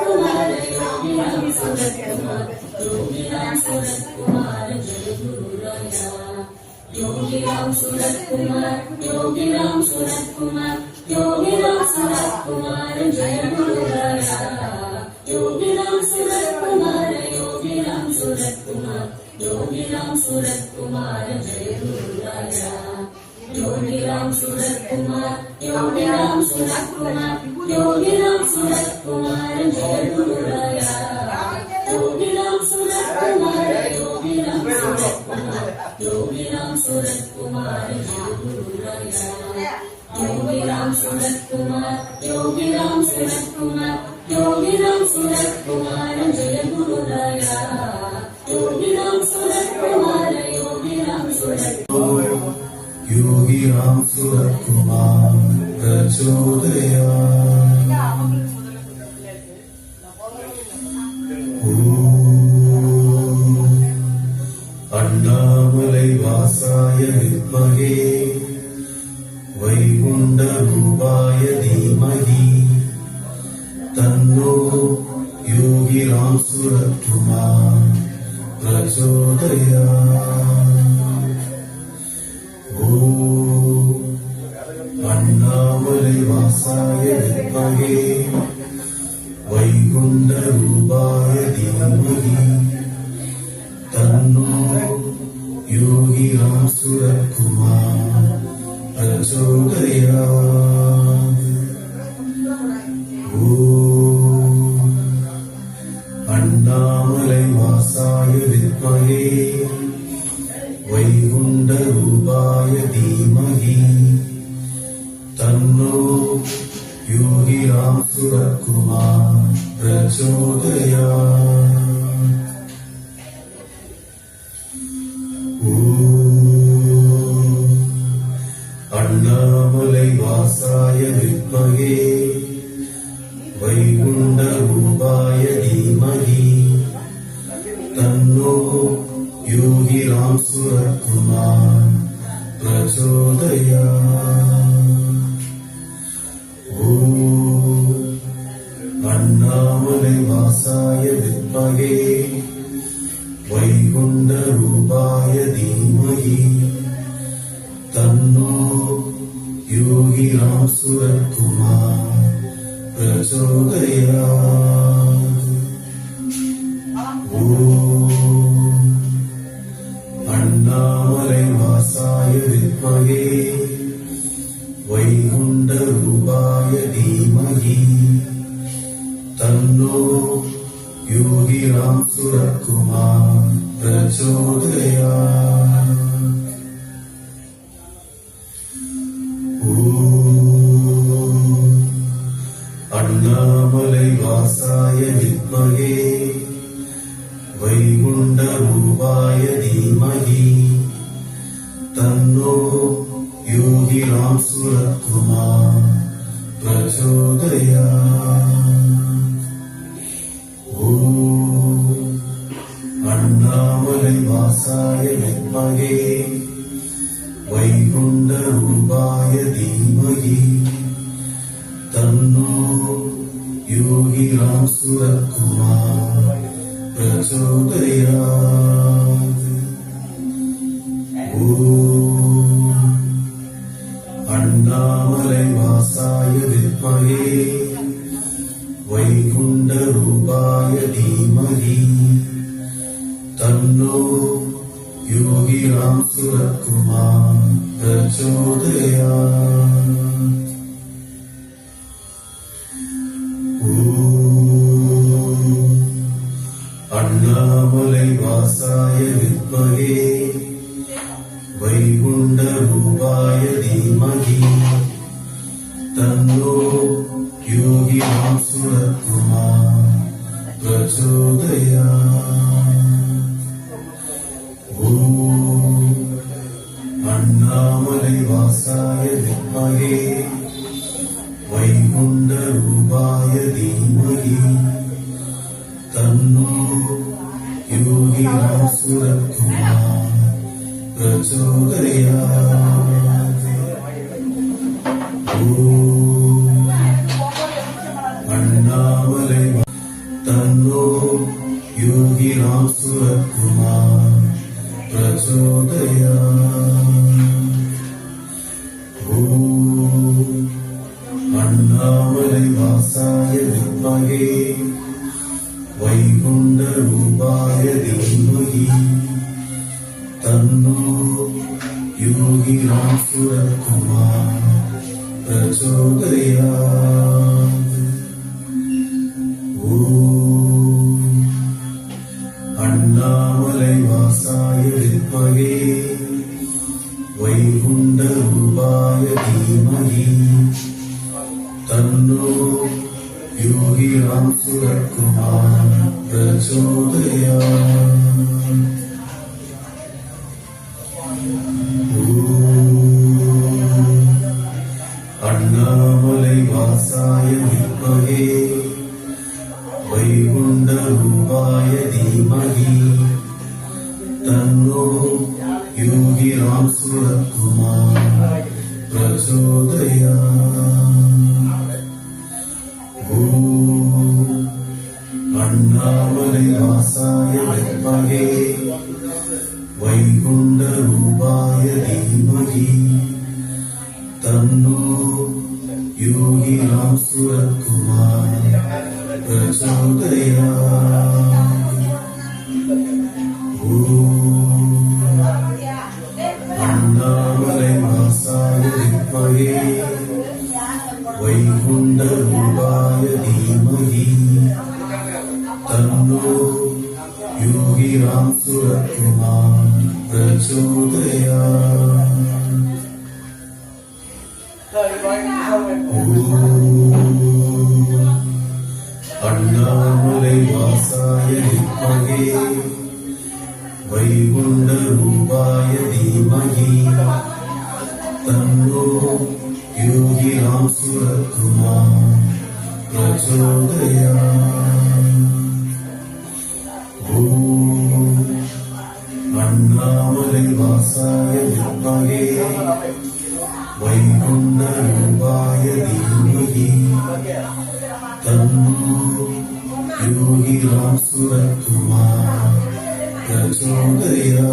कुमार योगिराम सूरत कुमार योगिराम सूरत कुमार जय गुरुराया योगिराम सूरत कुमार योगिराम सूरत कुमार योगिराम सूरत कुमार जय गुरुराया योगिराम सूरत कुमार योगिराम सूरत कुमार योगिराम सूरत कुमार जय गुरुराया योगिराम सूरत कुमार योगिराम सूरत कुमार योगिराम सूरत कुमार जय गुरुराया योगिराम യോഗിറാം സുരത്കുമാർ യോഗിറാം സുരത്കുമാർ യോഗിറാം സുരത്കുമാരൻ ജയഗുരുവായ. യോഗിറാം സുരത്കുമാർ യോഗിറാം സുരത്കുമാർ യോഗിറാം സുരത്കുമാരൻ ജയഗുരുവായ. യോഗിറാം സുരത്കുമാർ യോഗിറാം സുരത്കുമാർ യോഗിറാം സുരത്കുമാരൻ ജയഗുരുവായ. യോഗിറാം സുരത്കുമാർ योगिराम सुरकुमार प्रचोदया அண்ணாமலை வாசாய வித்மகே வைகுண்ட ரூபாய தீமகி தன்னோ யோகிராம் சுரக்குமார் பிரச்சோதயா அண்ணாமலை வாசாய வித்மகே வைகுண்ட ரூபாய தீமகி. தன்னோ யோகி ராம் சுரக்குமார் பிரச்சோதயா. ശ്രീനിവാസായ വിദ്മഹേ വൈകുണ്ഠരൂപായ ധീമഹി തന്നോ യോഗി രാംസുരകുമാർ പ്രചോദയാ. അണ്ണാമലൈ വാസായ വിദ്മഹേ യോഗിയാം സുരകുമാർ പ്രചോദയാ അണ്ണാമലൈവാസായ വിദ്മഹേ വൈകുണ്ഠരൂപായ ധീമഹി തന്നോ യോഗിയാം സുരകുമാർ പ്രചോദയാ अण्णामलैवासाय विद्महे वैकुण्ठरूपाय धीमहि तन्नो योगिराम सुरकुमार प्रचोदयात् ॐ अण्णामलैवासाय विद्महे वैकुण्ठरूपाय धीमहि योगिराम सुरकुमार प्रचोदयात् ॐ अण्णामलैवासाय विद्महे वैकुण्ठरूपाय धीमहि तन्नो योगिराम सुरकुमार प्रचोदयात् கணேசாய வித்மகே வைகுண்ட ரூபாய தீமகி. தன்னோ யோகி சுரத்துமா பிரச்சோதயா அண்ணாமலை தன்னோ யோகி ராம் சுரத்துமா பிரச்சோதயா வாசாய வித்மகே வைகுண்ட ரூபாய தீமகி தன்னோ யோகி ராசுரகுமார் பிரச்சோதயா அண்ணாமலை வாசாய வித்மகே வைகுண்ட ரூபாய தீமகி തന്നോ. യോഗി ആംസുരക്കുമാർ പ്രചോദയാ അണ്ണാമലൈവാസായ വിദ്മഹേ വൈകുണ്ഠരൂപായ ധീമഹി തന്നോ. യോഗി രാം സുരത്കുമാർ പ്രചോദയാ കാവലയാസായ വിദ്മഹേ വൈകുണ്ഠരൂപായ ധീമഹി തന്നോ യോഗി രാം സുരത്കുമാർ പ്രചോദയാ. ഓ അണ്ണാമലയാസായ വിദ്മഹേ योगिराम सुरकुमार प्रचोदयात् अण्णामलैवासाय विद्महे वैकुण्ठरूपाय धीमहि तन्नो योगिराम सुरकुमार प्रचोदयात् ॐ அண்ணாமலை வாசாய வித்மகே வைகுண்ட ரூபாய தீமகி தன்னோ யோகி ராம் சுரத்துமா பிரச்சோதயா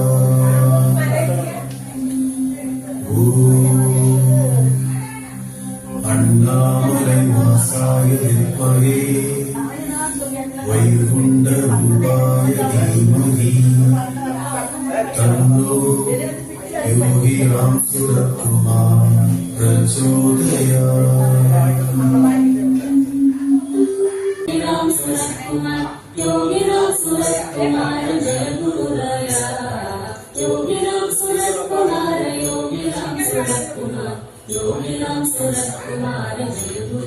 ஓ அண்ணாமலை வைகுண்ட ரூபாய தீமகி सुरकुमार योगी राम सूरत कुमार जय गुरुराया योगी राम सूरत कुमार योगी राम सूरत कुमार योगी राम सूरत कुमार जय गुरुराया